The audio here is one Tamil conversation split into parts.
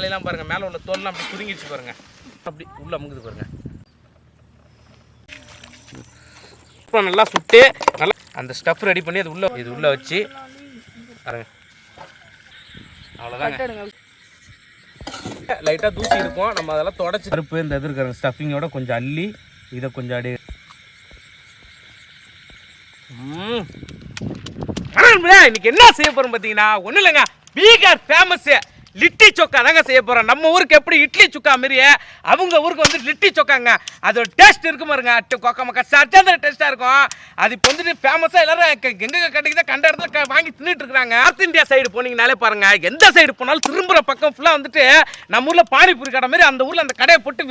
தலையெல்லாம் பாருங்க மேலே உள்ள தோல்லாம் அப்படி சுருங்கிடுச்சு பாருங்க. அப்படி உள்ள அமுங்குது பாருங்க. அப்புறம் நல்லா சுட்டு நல்லா அந்த ஸ்டஃப் ரெடி பண்ணி அது உள்ள இது உள்ள வச்சு பாருங்க. அவ்வளோதாங்க லைட்டாக தூசி இருக்கும். நம்ம அதெல்லாம் தொடச்சி பருப்பு இந்த இது இருக்கிற ஸ்டஃபிங்கோட கொஞ்சம் அள்ளி இதை கொஞ்சம் அடி. இன்னைக்கு என்ன செய்ய போறோம் பார்த்தீங்கன்னா ஒன்றும் இல்லைங்க. பீகார் ஃபேமஸ்ஸு லிட்டி சொக்கா தாங்க செய்ய போறோம். நம்ம ஊருக்கு எப்படி இட்லி சுக்கா மாரியே அவங்க ஊருக்கு வந்து லிட்டி சொக்காங்க. அதோட டேஸ்ட் இருக்கும் பாருங்க. கொக்க மக்கா சர்ச்சாந்திர டேஸ்ட்டாக இருக்கும். அது இப்போ வந்துட்டு ஃபேமஸாக எல்லாரும் எங்க- எங்க கிடைக்குதோ கண்ட இடத்துல வாங்கி தின்னுட்டு இருக்காங்க நார்த் இந்தியா சைடு போனீங்கனாலே பாருங்க. எந்த சைடு போனாலும் திரும்புற பக்கம் ஃபுல்லாக வந்துட்டு நம்ம ஊரில் பானிபூரி கடை மாதிரி அந்த ஊரில் அந்த கடையை போட்டு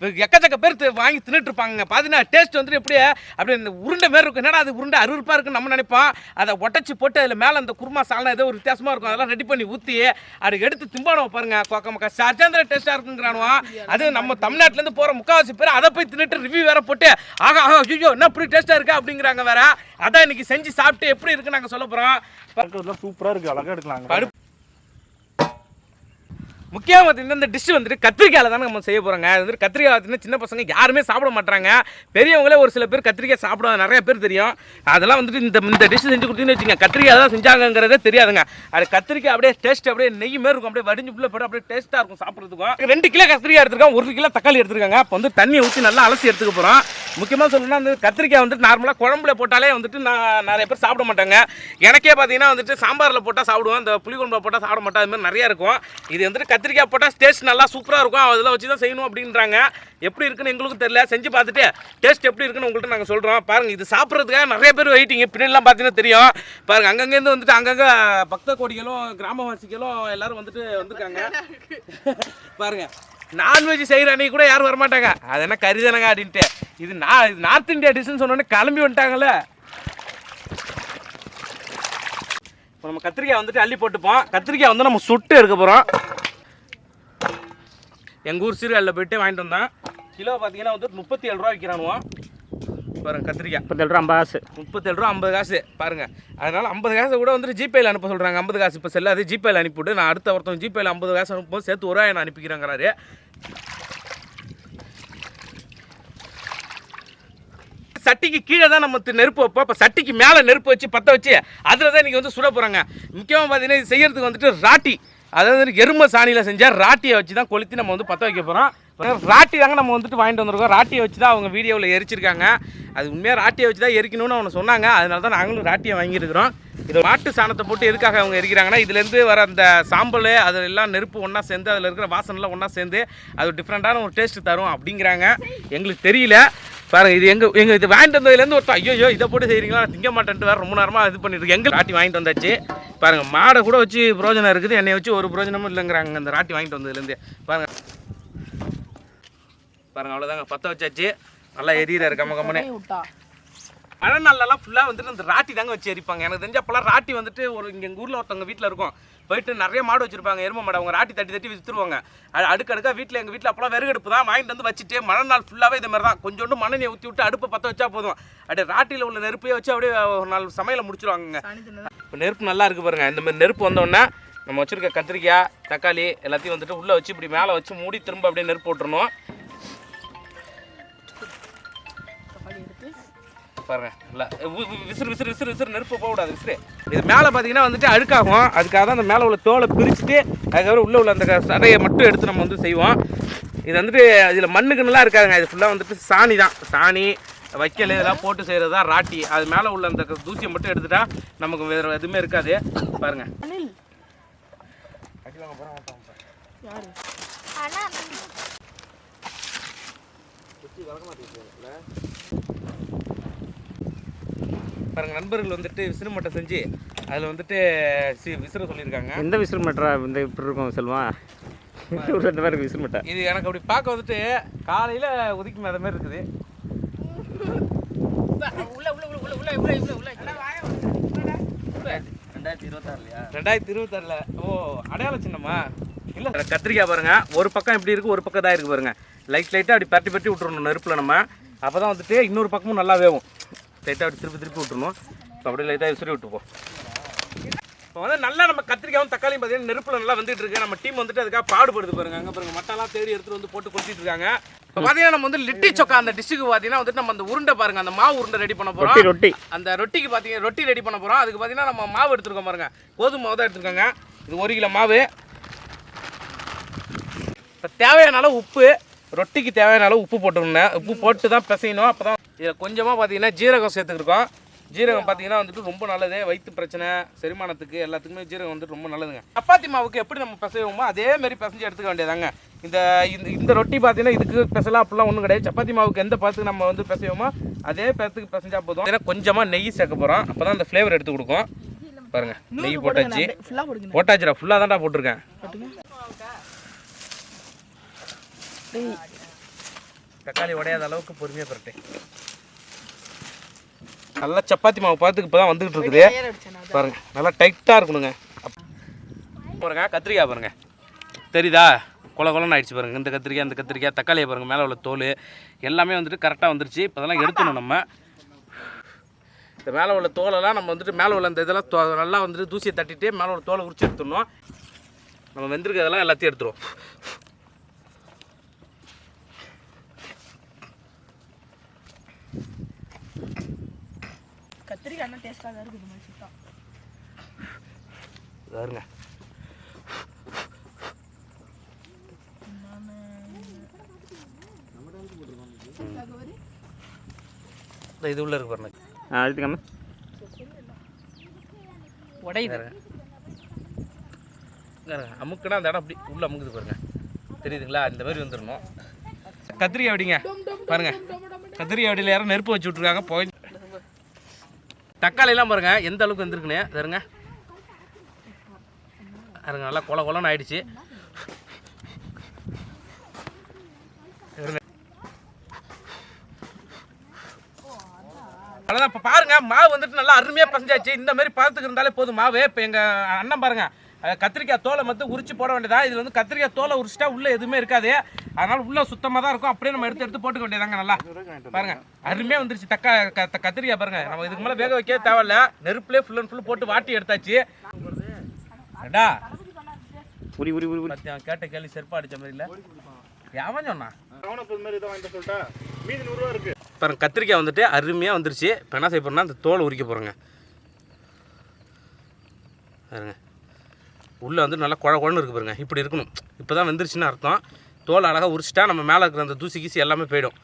எக்கச்சக்க பேர் வாங்கி தின்னுட்டு இருப்பாங்க. பார்த்தீங்கன்னா டேஸ்ட் வந்துட்டு எப்படி அப்படியே இந்த உருண்டை மாரி இருக்கும். என்னடா அது உருண்டை அருவருப்பாக இருக்குன்னு நம்ம நினைப்போம். அதை ஒட்டச்சி போட்டு அதில் மேலே அந்த குருமா சால்னா ஏதோ ஒரு வித்தியாசமாக இருக்கும். அதெல்லாம் ரெடி பண்ணி ஊற்றி அதை எடுத்து திம்பானவ பாருங்க. கோக்க மக்கா டேஸ்ட்டாக இருக்குங்கிறானுவா. அது நம்ம தமிழ்நாட்டிலேருந்து போகிற முக்காவாசி பேர் அதை போய் தின்னுட்டு ரிவ்யூ வேற போட்டு ஆகா ஆகா ஐயோ என்ன இப்படி டேஸ்ட்டாக இருக்கா அப்படிங்கிறாங்க வேற. அதான் இன்னைக்கு செஞ்சு சாப்பிட்டு எப்படி இருக்குன்னு நாங்கள் சொல்ல போகிறோம் சூப்பரா இருக்கு அழகா எடுக்கலாம் முக்கியமாக பார்த்தீங்கன்னா இந்த டிஷ் வந்துட்டு கத்திரிக்காயில் தான் நம்ம செய்ய போகிறோங்க அது வந்து கத்திரிக்காய் பார்த்தீங்கன்னா சின்ன பசங்க யாருமே சாப்பிட மாட்டாங்க பெரியவங்களே ஒரு சில பேர் கத்திரிக்காய் சாப்பிடுவாங்க நிறைய பேர் தெரியும். அதெல்லாம் வந்துட்டு இந்த இந்த டிஷ் செஞ்சு கொடுத்தீங்கன்னு வச்சுங்க கத்திரிக்காய் தான் செஞ்சாங்கங்கிறதே தெரியாதுங்க. அது கத்திரிக்காய் அப்படியே டேஸ்ட் அப்படியே நெய் மாரி இருக்கும். அப்படியே வடிஞ்சு உள்ள போட்டு அப்படியே டேஸ்ட்டாக இருக்கும் சாப்பிட்றதுக்கும். ரெண்டு கிலோ கத்திரிக்காய் எடுத்துருக்கோம் ஒரு கிலோ தக்காளி எடுத்துருக்காங்க. அப்போ வந்து தண்ணியை ஊற்றி நல்லா அலசி எடுத்துக்க போகிறோம் முக்கியமாக சொல்லணும்னா அந்த கத்திரிக்காய் வந்துட்டு நார்மலாக குழம்புல போட்டாலே வந்துட்டு நான் நிறைய பேர் சாப்பிட மாட்டாங்க. எனக்கே பார்த்தீங்கன்னா வந்துட்டு சாம்பாரில் போட்டால் சாப்பிடுவேன். இந்த புளிக்குழம்புல போட்டால் சாப்பிட மாட்டேன். அது மாதிரி நிறையா இருக்கும். இது வந்துட்டு கத்திரிக்காய் போட்டால் டேஸ்ட் நல்லா சூப்பராக இருக்கும். அதில் வச்சு தான் செய்யணும் அப்படின்றாங்க. எப்படி இருக்குன்னு எங்களுக்கும் தெரியல. செஞ்சு பார்த்துட்டு டேஸ்ட் எப்படி இருக்குன்னு உங்கள்கிட்ட நாங்கள் சொல்கிறோம் பாருங்கள் இது சாப்பிட்றதுக்காக நிறைய பேர் வெயிட்டிங்க பின்னாடிலாம் பார்த்தீங்கன்னா தெரியும். பாருங்கள் அங்கங்கேருந்து வந்துட்டு அங்கங்கே பக்த கோடிகளும் கிராமவாசிகளும் எல்லாரும் வந்துட்டு வந்திருக்காங்க. பாருங்க நான்வெஜ் செய்கிற அன்னைக்கு கூட யாரும் வரமாட்டாங்க. அது என்ன கறிதானங்க அப்படின்ட்டு. இது நான் இது நார்த் இந்தியா டிஷ்னு சொன்னோன்னே கிளம்பி வந்துட்டாங்கல்ல. இப்போ நம்ம கத்திரிக்காய் வந்துட்டு அள்ளி போட்டுப்போம். கத்திரிக்காய் வந்து நம்ம சுட்டு எடுக்க போகிறோம் எங்கள் ஊர் சீர்காழில் போயிட்டு வாங்கிட்டு வந்தேன். கிலோ பார்த்தீங்கன்னா வந்து முப்பத்தி ஏழு ரூபா விற்கிறானுவோம் பாருங்க கத்திரிக்காய். முப்பத்தேழு ரூபா ஐம்பது காசு. முப்பத்தேழு ரூபா ஐம்பது காசு. பாருங்க. அதனால ஐம்பது காசு கூட வந்துட்டு ஜிபேல அனுப்ப சொல்றாங்க. ஐம்பது காசு இப்போ செல்லாது ஜிபேல அனுப்பிவிட்டு நான் அடுத்த ஒருத்தவங்க ஜிபேல ஐம்பது காசு அனுப்பும்போது சேர்த்து ஒரு ரூபாய் நான் அனுப்பிக்கிறேங்கிறாரு. சட்டிக்கு கீழே தான் நம்ம நெருப்பு வைப்போம். இப்போ சட்டிக்கு மேலே நெருப்பு வச்சு பற்ற வச்சு அதில் தான் இன்றைக்கி வந்து சுட போகிறாங்க முக்கியமாக பார்த்தீங்கன்னா இது செய்யறதுக்கு வந்துட்டு ராட்டி. அதாவது வந்து எருமை சாணியில் செஞ்சால் ராட்டியை வச்சு தான் கொளுத்தி நம்ம வந்து பற்ற வைக்க போகிறோம் ராட்டி தாங்க நம்ம வந்துட்டு வாங்கிட்டு வந்திருக்கோம். ராட்டியை வச்சு தான் அவங்க வீடியோவில் எரிச்சிருக்காங்க. அது உண்மையாக ராட்டியை வச்சு தான் எரிக்கணும்னு அவங்க சொன்னாங்க. அதனால தான் நாங்களும் ராட்டியை வாங்கியிருக்கிறோம் இது மாட்டு சாணத்தை போட்டு எதுக்காக அவங்க எரிக்கிறாங்கன்னா இதுலேருந்து வர அந்த சாம்பல் அது எல்லாம் நெருப்பு ஒன்றா சேர்ந்து அதில் இருக்கிற வாசனைலாம் ஒன்றா சேர்ந்து அது டிஃப்ரெண்ட்டான ஒரு டேஸ்ட்டு தரும் அப்படிங்கிறாங்க. எங்களுக்கு தெரியல. பாருங்க இது எங்க எங்க இது வாங்கிட்டு வந்ததுலேருந்து ஒருத்தன் ஐயோ இதை போட்டு செய்கிறீங்களா திங்க மாட்டேன்ட்டு வேறு ரொம்ப நேரமாக இது பண்ணிட்டு இருக்கு. எங்க ராட்டி வாங்கிட்டு வந்தாச்சு? பாருங்க மாடை கூட வச்சு பிரோஜனம் இருக்குது. என்னை வச்சு ஒரு பிரோஜனமும் இல்லைங்கிறாங்க இந்த ராட்டி வாங்கிட்டு வந்ததுலேருந்து பாருங்க. பாருங்க அவ்வளோதாங்க பற்ற வச்சாச்சு. நல்லா எரியிறாரு கம்ம கம்மனே மழை நாள்லலாம் ஃபுல்லாக வந்துட்டு இந்த ராட்டி தாங்க வச்சு எரிப்பாங்க. எனக்கு தெரிஞ்ச அப்போலாம் ராட்டி வந்துட்டு ஒரு இங்கே எங்கள் ஊரில் ஒருத்தவங்க வீட்டில் இருக்கும். போயிட்டு நிறைய மாடு வச்சிருப்பாங்க. எருமை மாடு அவங்க ராட்டி தட்டி தட்டி விற்றுருவாங்க அது அடுக்கு அடுக்கா வீட்டில் எங்கள் வீட்டில் அப்போலாம் விறகு தான் வாங்கிட்டு வந்து வச்சுட்டு மழை நாள் ஃபுல்லாகவே இது மாதிரி தான் கொஞ்சோண்டு மண்ணெண்ணெய் ஊற்றி விட்டு அடுப்பை பற்ற வச்சா போதும். அப்படியே ராட்டியில் உள்ள நெருப்பையே வச்சு அப்படியே ஒரு நாள் சமையலை முடிச்சிருவாங்க இப்போ நெருப்பு நல்லா இருக்கு பாருங்க. இந்த மாதிரி நெருப்பு வந்தோடனே நம்ம வச்சிருக்க கத்திரிக்காய் தக்காளி எல்லாத்தையும் வந்துட்டு உள்ளே வச்சு இப்படி மேலே வச்சு மூடி திரும்ப அப்படியே நெருப்பு போட்டுறணும். பாருங்க. இல்லை விசிறு விசிறு விசிறு விசிறு நெருப்பு போகக்கூடாது விசிறு. இது மேலே பார்த்தீங்கன்னா வந்துட்டு அழுக்காகும் அதுக்காக தான் அந்த மேலே உள்ள தோலை பிரிச்சுட்டு அதுக்கப்புறம் உள்ளே உள்ள அந்த க- சதையை மட்டும் எடுத்து நம்ம வந்து செய்வோம். இது வந்துட்டு இதில் மண்ணுக்குன்னெலாம் இருக்காதுங்க. இது ஃபுல்லாக வந்துட்டு சாணி தான். சாணி வைக்கல் இதெல்லாம் போட்டு செய்கிறது தான் ராட்டி. அது மேலே உள்ள அந்த தூசியை மட்டும் எடுத்துட்டா நமக்கு வேறு எதுவுமே இருக்காது. பாருங்க. பாருங்க நண்பர்கள் வந்துட்டு விசிறு மட்டை செஞ்சு அதில் வந்துட்டு சி- விசிற சொல்லியிருக்காங்க. எந்த விசில் மட்டரா இந்த இப்படி இருக்கும் செல்வா? இந்த மாதிரி விசில் மட்டை. இது எனக்கு அப்படி பார்க்க வந்துட்டு காலையில் ஒதுக்கி மேத மாதிரி இருக்குது. ரெண்டாயிரத்தி இருபத்தாறுல. ஓ அடையாள சின்னமா? இல்லை. கத்திரிக்காய் பாருங்க ஒரு பக்கம் எப்படி இருக்கு ஒரு பக்கம் தான் இருக்கு பாருங்க. லைட் லைட்டாக அப்படி பரட்டி பரட்டி விட்டுறணும் நெருப்பில் நம்ம. அப்போ தான் வந்துட்டு இன்னொரு பக்கமும் நல்லா வேகும் லைட்டாக அப்படி திருப்பி திருப்பி விட்டுறணும். இப்போ அப்படியே லைட்டாக விசிறி விட்டுப்போம். இப்போ வந்து நல்லா நம்ம கத்திரிக்காயும் தக்காளியும் பார்த்தீங்கன்னா நெருப்பில் நல்லா வந்துட்டு இருக்கு. நம்ம டீம் வந்துட்டு அதுக்காக பாடுபடுது பாருங்க. அங்கே பாருங்க மட்டெல்லாம் தேடி எடுத்துட்டு வந்து போட்டு கொட்டிட்டு இருக்காங்க. இப்போ பார்த்தீங்கன்னா நம்ம வந்து லிட்டி சொக்கா அந்த டிஷ்ஷுக்கு பார்த்தீங்கன்னா வந்துட்டு நம்ம அந்த உருண்டை பாருங்க அந்த மாவு உருண்டை ரெடி பண்ண போகிறோம் ரொட்டி அந்த ரொட்டிக்கு பார்த்தீங்க ரொட்டி ரெடி பண்ண போகிறோம் அதுக்கு பார்த்தீங்கன்னா நம்ம மாவு எடுத்துருக்கோம் பாருங்க. கோதுமை மாவு தான் எடுத்துருக்காங்க. இது ஒரு கிலோ மாவு. இப்போ தேவையான அளவு உப்பு ரொட்டிக்கு தேவையான அளவு உப்பு போட்டுருந்தேன் உப்பு போட்டு தான் பிசையணும். அப்போ தான் இதில் கொஞ்சமாக பார்த்தீங்கன்னா ஜீரகம் சேர்த்துக்கிருக்கோம். ஜீரகம் பார்த்தீங்கன்னா வந்துட்டு ரொம்ப நல்லது. வயிற்று பிரச்சனை செரிமானத்துக்கு எல்லாத்துக்குமே ஜீரகம் வந்துட்டு ரொம்ப நல்லதுங்க. சப்பாத்தி மாவுக்கு எப்படி நம்ம பிசைவோமோ அதே மாதிரி பிசைஞ்சு எடுத்துக்க வேண்டியதாங்க இந்த இந்த இந்த ரொட்டி பார்த்தீங்கன்னா இதுக்கு ஸ்பெஷலாக அப்படிலாம் ஒன்றும் கிடையாது. சப்பாத்தி மாவுக்கு எந்த பதத்துக்கு நம்ம வந்து பிசைவோமோ அதே பதத்துக்கு பிசைஞ்சா போதும். ஏன்னா கொஞ்சமாக நெய் சேர்க்க போகிறோம் அப்போ தான் அந்த ஃப்ளேவர் எடுத்து கொடுக்கும். பாருங்க நெய் போட்டாச்சு. போட்டாச்சுடா ஃபுல்லாக தான்டா போட்டிருக்கேன். தக்காளி உடையாத அளவுக்கு பொறுமையாக பரட்டு. நல்லா சப்பாத்தி மாவு பார்த்துக்கு இப்போ தான் வந்துகிட்டு இருக்குது. ஏர் அடிச்சேன் பாருங்க நல்லா டைட்டாக இருக்கணுங்க. அப்~ பாருங்க கத்திரிக்காய் பாருங்க. தெரியுதா? கொல கொலன்னு ஆயிடுச்சு பாருங்க. இந்த கத்திரிக்காய் இந்த கத்திரிக்காய் தக்காளியை பாருங்க மேலே உள்ள தோல் எல்லாமே வந்துட்டு கரெக்டாக வந்துருச்சு. இப்போ அதெல்லாம் எடுத்துணும் நம்ம. இந்த மேலே உள்ள தோலெல்லாம் நம்ம வந்துட்டு மேலே உள்ள இந்த இதெல்லாம் தோ நல்லா வந்துட்டு தூசியை தட்டிட்டு மேலே உள்ள தோலை உரிச்சு எடுத்துடணும். நம்ம வெந்திருக்கிறதெல்லாம் எல்லாத்தையும் எடுத்துருவோம். கத்திரிக்காய் என்ன டேஸ்ட்டாக தான் இருக்குது மாதிரி சுத்தம். பாருங்க இந்த இது உள்ள இருக்கு பாருங்க. அழுத்துக்காம உடையுது பாருங்க அமுக்குனா அந்த இடம் அப்படி உள்ள அமுக்குது பாருங்க. தெரியுதுங்களா? இந்த மாதிரி வந்துடணும். கத்திரிக்காய் வெடிங்க. பாருங்க. கத்திரிக்காய் வெடியில் யாரும் நெருப்பு வச்சு விட்ருக்காங்க போய் தக்காளிலாம் பாருங்க எந்த அளவுக்கு வந்திருக்குன்னு. பாருங்க. பாருங்க நல்லா கொல கொலன்னு ஆயிடுச்சு. பாருங்க. அவ்வளோதான் இப்போ பாருங்க மாவு வந்துட்டு நல்லா அருமையாக பசஞ்சாச்சு. இந்த மாதிரி பதத்துக்கு இருந்தாலே போதும். மாவு இப்போ எங்கள் அண்ணன் பாருங்க கத்திரிக்காய் தோலை மட்டும் உரிச்சு போட வேண்டியதா? இதில் வந்து கத்திரிக்காய் தோலை உரிச்சிட்டா உள்ளே எதுவுமே இருக்காது. அதனால உள்ள சுத்தமாக தான் இருக்கும். அப்படியே நம்ம எடுத்து எடுத்து போட்டுக்க வேண்டியதாங்க நல்லா. பாருங்க அருமையாக வந்துருச்சு. தக்கா கத்திரிக்காய் பாருங்க. நம்ம இதுக்கு மேலே வேக வைக்க தேவையில்ல. நெருப்புலேயே ஃபுல் அண்ட் ஃபுல் போட்டு வாட்டி எடுத்தாச்சு. அடா உரி உரி உரி கேட்ட கேள்வி செருப்பா அடிச்ச மாதிரி இல்லை. எவன் சொன்னா. பாருங்க கத்திரிக்காய் வந்துட்டு அருமையாக வந்துருச்சு. இப்போ என்ன செய்ய போறோம்னா அந்த தோலை உரிக்க போகிறோங்க பாருங்க. உள்ளே வந்து நல்லா குழ குழன்னு இருக்கு பாருங்க. இப்படி இருக்கணும். இப்போ தான் வந்துருச்சுன்னு அர்த்தம். தோல் அழகாக உரிச்சிட்டா நம்ம மேலே இருக்கிற அந்த தூசி கீசி எல்லாமே போயிடும்.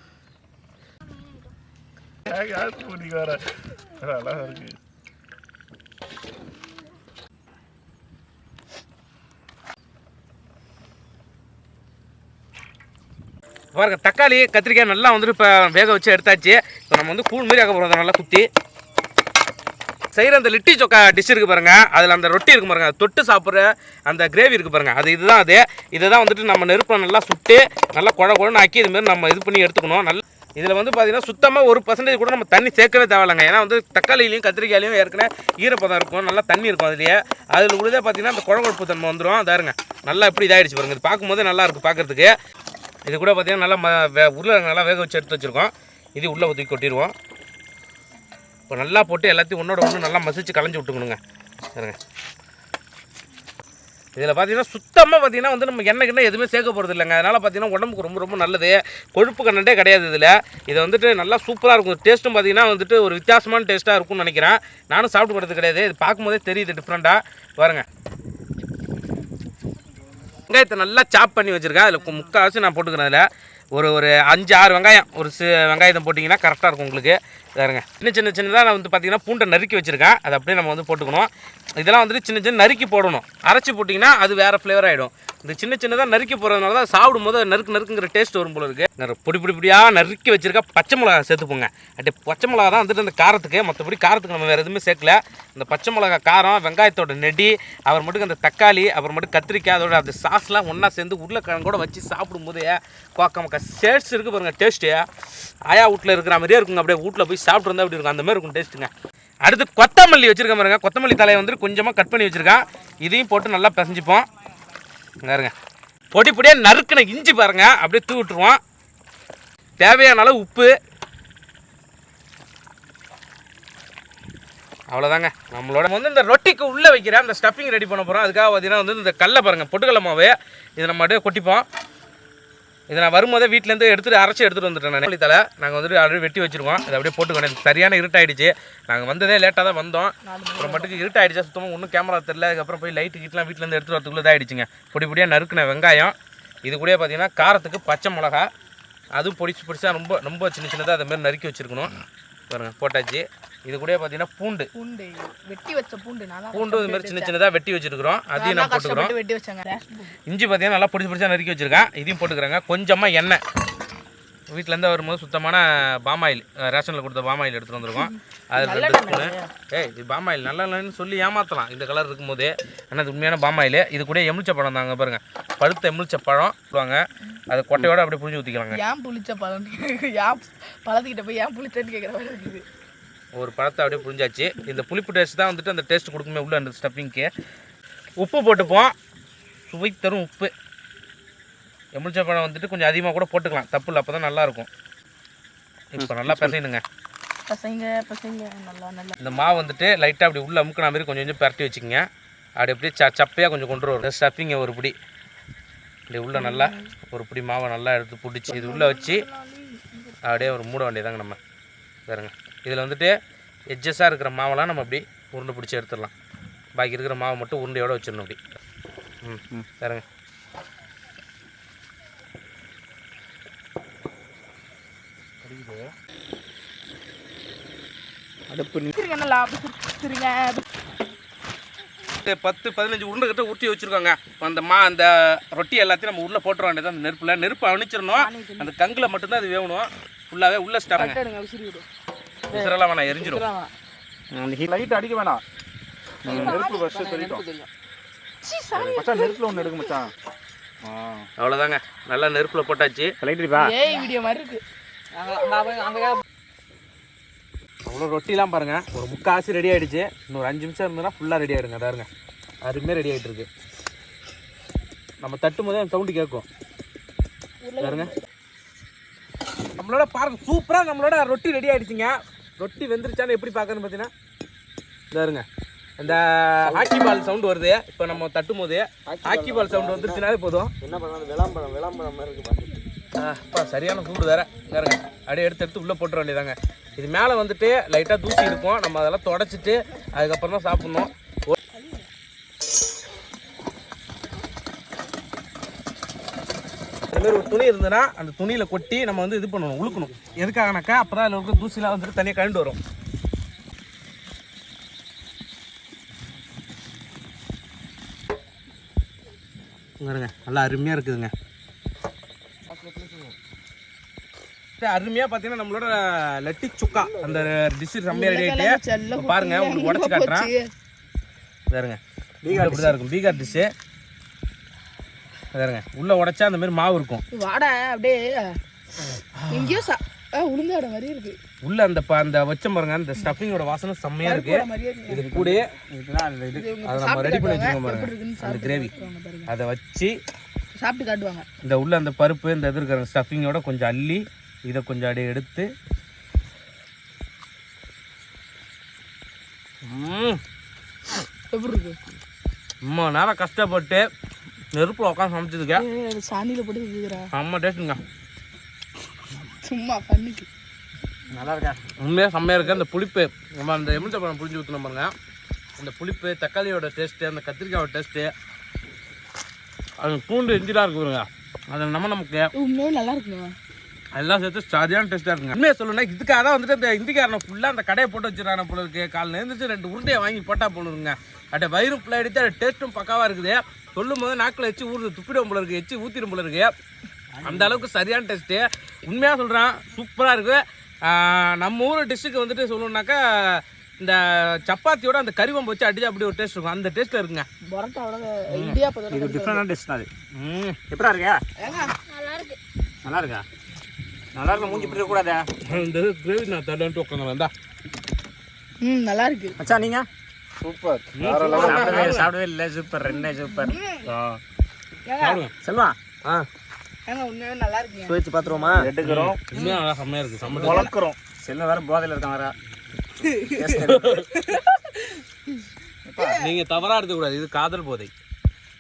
பாருங்க தக்காளி கத்திரிக்காய் நல்லா வந்துட்டு இப்போ வேக வச்சு எடுத்தாச்சு. இப்போ நம்ம வந்து கூழ் மாரி ஆக்க போகிறோம் நல்லா குத்தி. செய்கிற அந்த லிட்டி சொக்கா டிஷ் இருக்குது பாருங்க. அதில் அந்த ரொட்டி இருக்கு பாருங்க. தொட்டு சாப்பிட்ற அந்த கிரேவி இருக்குது பாருங்க. அது இதுதான் அது. இதை தான் வந்துட்டு நம்ம நெருப்பை நல்லா சுட்டு நல்லா குழ குழன்னு ஆக்கி இதுமாரி நம்ம இது பண்ணி எடுத்துக்கணும். நல்ல இதில் வந்து பார்த்தீங்கன்னா சுத்தமாக ஒரு பர்சன்டேஜ் கூட நம்ம தண்ணி சேர்க்கவே தேவையில்லைங்க. ஏன்னா வந்து தக்காளிலையும் கத்திரிக்காயிலையும் ஏற்கனவே ஈரப்பதம் இருக்கும். நல்லா தண்ணி இருக்கும் அதுலேயே. அதில் உள்ளதே பார்த்தீங்கன்னா அந்த குழம்பு தன்மை வந்துடும் அதாருங்க நல்லா எப்படி இதாகிடுச்சு பாருங்க. இது பார்க்கும்போது நல்லாயிருக்கும் பார்க்குறதுக்கு இது கூட பார்த்தீங்கன்னா நல்லா ம வே உருளைக்கிழங்கு நல்லா வேக வச்சு எடுத்து வச்சுருக்கோம். இது உள்ளே ஊற்றி கொட்டிடுவோம். இப்போ நல்லா போட்டு எல்லாத்தையும் ஒன்றோட ஒன்று நல்லா மசிச்சு களைஞ்சி விட்டுக்கணுங்க. சரிங்க இதில் பார்த்தீங்கன்னா சுத்தமாக பார்த்தீங்கன்னா வந்து நம்ம எண்ணெய் கிண்ண எதுவுமே சேர்க்க போகிறது இல்லைங்க. அதனால் பார்த்தீங்கன்னா உடம்புக்கு ரொம்ப ரொம்ப நல்லது. கொழுப்பு கண்ணண்டே கிடையாது இதில். இது வந்துட்டு நல்லா சூப்பராக இருக்கும். டேஸ்ட்டும் பார்த்தீங்கன்னா வந்துட்டு ஒரு வித்தியாசமான டேஸ்ட்டாக இருக்கும்னு நினைக்கிறேன். நானும் சாப்பிட்டு போகிறது கிடையாது. இது பார்க்கும்போதே தெரியுது டிஃப்ரெண்ட்டாக பாருங்க. வெங்காயத்தை நல்லா சாப் பண்ணி வச்சுருக்கேன். அதில் முக்கால்வாசி நான் போட்டுக்கிறேன் அதில். ஒரு ஒரு அஞ்சு ஆறு வெங்காயம். ஒரு சி வெங்காயத்தை போட்டிங்கன்னா கரெக்டாக இருக்கும் உங்களுக்கு. பாருங்க. சின்ன சின்ன சின்னதாக நான் வந்து பார்த்தீங்கன்னா பூண்டை நறுக்கி வச்சுருக்கேன். அதை அப்படியே நம்ம வந்து போட்டுக்கணும். இதெல்லாம் வந்துட்டு சின்ன சின்ன நறுக்கி போடணும். அரைச்சி போட்டிங்கன்னா அது வேறு ஃப்ளேவர் ஆகிடும் இந்த சின்ன சின்னதாக நறுக்கி போடுறதுனால தான் சாப்பிடும் போது நறுக்கு நறுக்குங்கிற டேஸ்ட் வரும் போல இருக்குது நான் பொடி பொடி பொடியாக நறுக்கி வச்சுருக்கேன் பச்சை மிளகா சேர்த்துப்போங்க அப்படியே பச்சை மிளகா தான் வந்துட்டு அந்த காரத்துக்கு மற்றபடி காரத்துக்கு நம்ம வேறு எதுவுமே சேர்க்கல. இந்த பச்சை மிளகா காரம் வெங்காயத்தோட நெடி அப்புறமேட்டுக்கு அந்த தக்காளி அப்புறமேட்டு கத்திரிக்காய் அதோட அந்த சாஸ்லாம் ஒன்றா சேர்ந்து உருளைக்கிழங்கோட வச்சு சாப்பிடும்போது கோக்கமக்கா சேட்ஸ் இருக்குது பாருங்கள் டேஸ்ட்டு ஆயா வீட்டில் இருக்கிற மாதிரியே இருக்குங்க. அப்படியே வீட்டில் போய் சாப்பிட்டு வந்தால் அப்படி இருக்கும்? அந்த மாதிரி இருக்கும் டேஸ்ட்டுங்க அடுத்து கொத்தமல்லி வச்சுருக்கேன் பாருங்க. கொத்தமல்லி தலையை வந்து கொஞ்சமாக கட் பண்ணி வச்சுருக்கேன். இதையும் போட்டு நல்லா பிசைஞ்சிப்போம். பாருங்க. பொடி பொடியாக நறுக்கின இஞ்சி பாருங்கள் அப்படியே தூ விட்டுருவோம். தேவையான அளவு உப்பு. அவ்வளோதாங்க நம்மளோட வந்து இந்த ரொட்டிக்கு உள்ளே வைக்கிற அந்த ஸ்டஃபிங் ரெடி பண்ண போகிறோம் அதுக்காக பார்த்தீங்கன்னா வந்து இந்த கடலை பாருங்கள் பொட்டுக்கடலை மாவு. இதை நம்ம அப்படியே கொட்டிப்போம். இதை நான் வரும்போதே வீட்டிலேருந்து எடுத்துகிட்டு அரைச்சி எடுத்துகிட்டு வந்துட்டேன் நான். தலை நாங்கள் வந்துட்டு ஆல்ரெடி வெட்டி வச்சுருவோம் இதை அப்படியே போட்டுக்கணும் சரியான இருட்டாயிடுச்சு. நாங்கள் வந்ததே லேட்டாக தான் வந்தோம். அப்புறம் மட்டுக்கு இருட்டாயிடுச்சு சுத்தமாக ஒன்றும் கேமரா தெரியல. அதுக்கப்புறம் போய் லைட்டு கிட்டலாம் வீட்டிலேருந்து எடுத்துகிட்டு வரதுக்குள்ளே இதாகிடுச்சுங்க பொடி பொடியாக நறுக்குன வெங்காயம். இது கூட பார்த்தீங்கன்னா காரத்துக்கு பச்சை மிளகா. அதுவும் பொடிச்சு பொடிச்சா ரொம்ப ரொம்ப சின்ன சின்னதாக அதை மாதிரி நறுக்கி வச்சுருக்கணும். பாருங்கள் போட்டாச்சு. இது கூட பார்த்தீங்கன்னா பூண்டு. பூண்டு. வெட்டி வச்ச பூண்டு. பூண்டு இது மாதிரி சின்ன சின்னதாக வெட்டி வச்சுருக்கிறோம். அதையும் நான் போட்டுக்கிறோம். வெட்டி வச்சாங்க. இஞ்சி பார்த்தீங்கன்னா நல்லா பிடிச்சி பிடிச்சா நறுக்கி வச்சுருக்கேன். இதையும் போட்டுக்கிறேங்க. கொஞ்சமாக எண்ணெய். வீட்டிலேருந்து வரும்போது சுத்தமான பாமாயில் ரேஷனில் கொடுத்த பாமாயில் எடுத்துகிட்டு வந்திருக்கோம். அது ரெண்டு ஸ்பூனு. ஏய் இது பாமாயில் நல்ல இல்லைன்னு சொல்லி ஏமாற்றலாம் இந்த கலர் இருக்கும்போது. ஆனால் இது உண்மையான பாமாயில். இது கூட எலுமிச்சை பழம் தாங்க பாருங்க. பழுத்த எலுமிச்சை பழம் சொல்லுவாங்க அது கொட்டையோட அப்படியே புழிஞ்சு ஊற்றிக்கலாங்க ஏன் புளிச்ச பழம் ஏன் பழத்துக்கிட்ட போய் ஏன் புளிச்சேன்னு கேட்குற மாதிரி இருக்குது. ஒரு பழத்தை அப்படியே புழிஞ்சாச்சு. இந்த புளிப்பு டேஸ்ட் தான் வந்துட்டு அந்த டேஸ்ட் கொடுக்குமே உள்ள அந்த ஸ்டஃபிங்க்கு உப்பு போட்டுப்போம். சுவை தரும் உப்பு. எலுமிச்சை பழம் வந்துட்டு கொஞ்சம் அதிகமாக கூட போட்டுக்கலாம். தப்பு இல்லை அப்போ தான் நல்லாயிருக்கும். இப்போ நல்லா பிசைனுங்க பசங்க பசங்க நல்லா நல்லா. இந்த மாவு வந்துட்டு லைட்டாக அப்படி உள்ள அமுக்கின மாதிரி கொஞ்சம் கொஞ்சம் பரட்டி வச்சுக்கோங்க. அப்படி அப்படியே ச சப்பையாக கொஞ்சம் கொண்டு வரும். ஸ்டஃபிங்கை ஒரு பிடி. இப்படி உள்ள நல்லா ஒரு பிடி மாவை நல்லா எடுத்து பிடிச்சி இது உள்ளே வச்சு அப்படியே ஒரு மூட வேண்டியதாங்க நம்ம. பாருங்க இதில் வந்துட்டு எட்ஜஸாக இருக்கிற மாவெல்லாம் நம்ம அப்படி உருண்டை பிடிச்சி எடுத்துடலாம். பாக்கி இருக்கிற மாவை மட்டும் உருண்டையோடு வச்சிடணும் அப்படி. ம் ஒரு பத்து பதினஞ்சு உருண்டை கிட்ட ஊற்றி வச்சுருக்கோங்க. அந்த மா அந்த ரொட்டி எல்லாத்தையும் நம்ம உள்ளே போட்டுற வேண்டியது அந்த நெருப்பில் நெருப்பு அணிச்சிடணும் அந்த கங்கில் மட்டும்தான் அது வேகணும் ஃபுல்லாகவே உள்ளே ஸ்டாருங்க எடுங்க விசிறி விடு விசிறெல்லாம் வேணாம். எரிஞ்சிடும் லைட் அடிக்க வேணாம். நெருப்பு ஃபர்ஸ்ட் தெரியும் சீ, சாமி. மச்சான் நெருப்புல ஒன்று எடுக்க மச்சான். ஆ. அவ்வளோதாங்க நல்லா நெருப்பில் போட்டாச்சு. லைட் அடிப்பா? ஏய் வீடியோ மாதிரி இருக்கு. அவ்வளோ ரொட்டிலாம் பாருங்க. ஒரு முக்காசி ரெடி ஆயிடுச்சு. இன்னொரு அஞ்சு நிமிஷம் இருந்ததுன்னா ஃபுல்லாக ரெடி ஆகிடுங்க அதாருங்க அருமையாக ரெடி ஆகிட்டு இருக்கு. நம்ம தட்டும் போதே சவுண்டு கேட்கும். பாருங்க. நம்மளோட பாருங்க சூப்பராக நம்மளோட ரொட்டி ரெடி ஆயிடுச்சுங்க. ரொட்டி வெந்துருச்சான்னு எப்படி பார்க்கணும்னு பார்த்தீங்கன்னா இதாருங்க இந்த ஹாக்கி பால் சவுண்டு வருது. இப்போ நம்ம தட்டும் போது ஹாக்கி பால் சவுண்டு வந்துருச்சுனாலே போதும். என்ன பண்ணலாம்? விளாம்பரம் விளாம்பரம் மாதிரி இருக்கு அப்பா சரியான சூடு வேற. பாருங்க. அப்படியே எடுத்து எடுத்து உள்ளே போட்டுற வேண்டியதாங்க இது மேலே வந்துட்டு லைட்டாக தூசி இருக்கும் நம்ம அதெல்லாம் தொடச்சிட்டு அதுக்கப்புறம் தான் சாப்பிட்ணும். மாதிரி ஒரு துணி இருந்ததுன்னா அந்த துணியில் கொட்டி நம்ம வந்து இது பண்ணணும் உழுக்கணும். எதுக்காகனாக்கா அப்போ தான் அதில் இருக்க தூசிலாம் வந்துட்டு தனியாக கழண்டு வரும். பாருங்க நல்லா அருமையாக இருக்குதுங்க. அருமையாக பார்த்தீங்கன்னா நம்மளோட லட்டி சுக்கா அந்த டிஷ் செம்மையாக ரெடி ஆகிட்டு செல்ல இப்ப பாருங்க உங்களுக்கு உடச்சு காட்டுறேன். பாருங்க. பீகார் இப்படி தான் இருக்கும். பீகார் டிஷ்ஷு பாருங்க உள்ள உடைச்சா அந்த மாதிரி மாவு இருக்கும். வாடா அப்படியே எங்கேயோ சா உளுந்தாட மாதிரி இருக்கு. உள்ள அந்த அந்த வச்சம் பாருங்க அந்த ஸ்டஃபிங்கோட வாசனை செம்மையா இருக்கு. இது கூட அதை நம்ம ரெடி பண்ணி வச்சுக்கோங்க பாருங்க. அந்த கிரேவி அதை வச்சு சாப்பிட்டு காட்டுவாங்க. இந்த உள்ள அந்த பருப்பு இந்த இது இருக்கிற ஸ்டஃபிங்கோட கொஞ்சம் அள்ளி இதை கொஞ்சம் அப்படியே எடுத்து. எப்படி இருக்கு? ரொம்ப நேரம் கஷ்டப்பட்டு நெருப்பில் உட்காந்து சமைச்சதுக்கு சாணியில போட்டு செஞ்சுக்கிறா செம்ம டேஸ்ட்டுங்க சும்மா பண்ணிக்கு. நல்லா இருக்கா உண்மையாக செம்மையாக இருக்குது அந்த புளிப்பு நம்ம அந்த எலுமிச்சை பழம் புளிஞ்சு ஊற்றினோம் பாருங்க. அந்த புளிப்பு தக்காளியோட டேஸ்ட்டு அந்த கத்திரிக்காயோட டேஸ்ட்டு அது பூண்டு இஞ்சிலாம் இருக்கு பாருங்க. அது நம்ம நமக்கு. உண்மையே நல்லா இருக்குங்க எல்லாம் சேர்த்து சரியான டேஸ்ட்டாக இருக்குங்க. உண்மையை சொல்லணும்னா இதுக்காக தான் வந்துட்டு இந்த இந்திக்காரனை ஃபுல்லாக அந்த கடையை போட்டு வச்சிடறான போல இருக்கு. காலைல எழுந்திரிச்சு ரெண்டு உருண்டையை வாங்கி போட்டா போலுங்க அப்படியே வயிறு ஃபுல்லாக எடுத்து அது டேஸ்ட்டும் பக்காவாக இருக்குது. சொல்லும் போது நாக்கில் வச்சு ஊறுது துப்பிடும் போல இருக்கு எச்சு ஊற்றிடும் போல இருக்கு. அந்த அளவுக்கு சரியான டேஸ்ட்டு உண்மையாக சொல்கிறேன் சூப்பராக இருக்குது நம்ம ஊர் டிஷ்ஷுக்கு வந்துட்டு சொல்லணுன்னாக்கா இந்த சப்பாத்தியோட அந்த கறிவம்பு வச்சு அடிச்சு அப்படி ஒரு டேஸ்ட் இருக்கும். அந்த டேஸ்ட்டில் இருக்குங்க. இது டிஃப்ரெண்டான டிஷ் தான் அது. ம். எப்படா இருக்கா ஏங்க நல்லா இருக்கா? நல்லா இருக்கும் மூஞ்சி இப்படி இருக்கக்கூடாதா. இந்த கிரேவி நான் தடன்ட்டு உட்காந்து வந்தா ம் நல்லா இருக்கு மச்சான் நீங்க? சூப்பர். சாப்பிடவே சாப்பிடவே இல்லை. சூப்பர் ரெண்டே சூப்பர். செல்வா. ஆ. நல்லா இருக்குங்க சுவைச்சு பார்த்துருவோமா எடுக்கிறோம். உண்மையாக நல்லா செம்மையாக இருக்குது செம்ம வளர்க்குறோம். செல்வம் வேற போதையில் இருக்கான் வேற. நீங்க தவறா எடுத்துக்கூடாது இது காதல் போதை.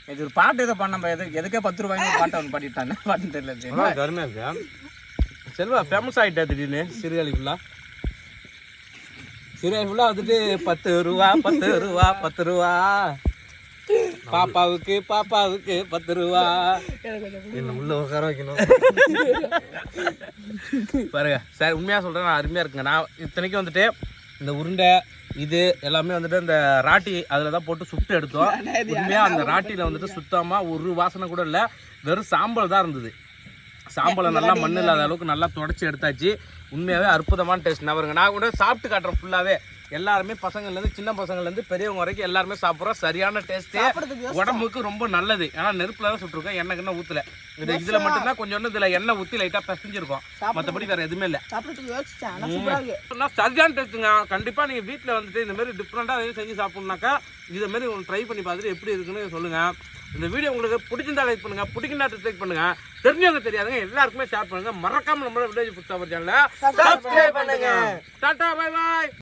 இது ஒரு பாட்டு இதை பண்ண எதுக்கு எதுக்கே பத்து ரூபாய்க்கு பாட்டை ஒன்று பாடிட்டாங்க பாட்டுன்னு தெரியல. கருமையா இருக்கா செல்வா ஃபேமஸ் ஆகிட்டா திடீர்னு? சிறுகாலி ஃபுல்லா சிறுகாலி ஃபுல்லா வந்துட்டு பத்து ரூபா பத்து ரூபா பத்து ரூபா. பாப்பாவுக்கு பாப்பாவுக்கு பத்து ரூபா. என்ன உள்ள உட்கார வைக்கணும்? பாருங்க சார் உண்மையாக சொல்கிறேன் நான் அருமையாக இருக்குங்க. நான் இத்தனைக்கும் வந்துட்டு இந்த உருண்டை இது எல்லாமே வந்துட்டு இந்த ராட்டி அதில் தான் போட்டு சுட்டு எடுத்தோம். உண்மையாக அந்த ராட்டியில் வந்துட்டு சுத்தமாக ஒரு வாசனை கூட இல்லை. வெறும் சாம்பல் தான் இருந்தது. சாம்பலை நல்லா மண் இல்லாத அளவுக்கு நல்லா தொடச்சி எடுத்தாச்சு. உண்மையாகவே அற்புதமான டேஸ்ட் நான் வருங்க நான் கூட சாப்பிட்டு காட்டுறேன் ஃபுல்லாகவே எல்லாருமே பசங்கள்லேருந்து சின்ன பசங்கள்லேருந்து பெரியவங்க வரைக்கும் எல்லாருமே சாப்பிட்றோம் சரியான டேஸ்ட்டு உடம்புக்கு ரொம்ப நல்லது. ஏன்னா நெருப்பில் தான் சுட்டுருக்கோம். எண்ணெய் கிண்ண ஊற்றல இது இதில் மட்டும்தான் கொஞ்சோண்டு இதில் எண்ணெய் ஊற்றி லைட்டாக பிசைஞ்சிருக்கோம். மற்றபடி வேறு எதுவுமே இல்லை. சரியான டேஸ்ட்டுங்க கண்டிப்பாக நீங்கள் வீட்டில் வந்துட்டு இந்த மாதிரி டிஃப்ரெண்ட்டாக எதுவும் செஞ்சு சாப்பிட்ணுனாக்கா இதை மாதிரி ட்ரை பண்ணி பார்த்துட்டு எப்படி இருக்குன்னு சொல்லுங்கள் இந்த வீடியோ உங்களுக்கு பிடிச்சிருந்தா லைக் பண்ணுங்கள் பிடிக்கினா டிஸ்லைக் பண்ணுங்கள் தெரிஞ்சவங்க தெரியாதுங்க. எல்லாருக்குமே ஷேர் பண்ணுங்கள் மறக்காம நம்மளோட வில்லேஜ் புத்தகம் சேனலை சப்ஸ்கிரைப் பண்ணுங்க. Tata bye bye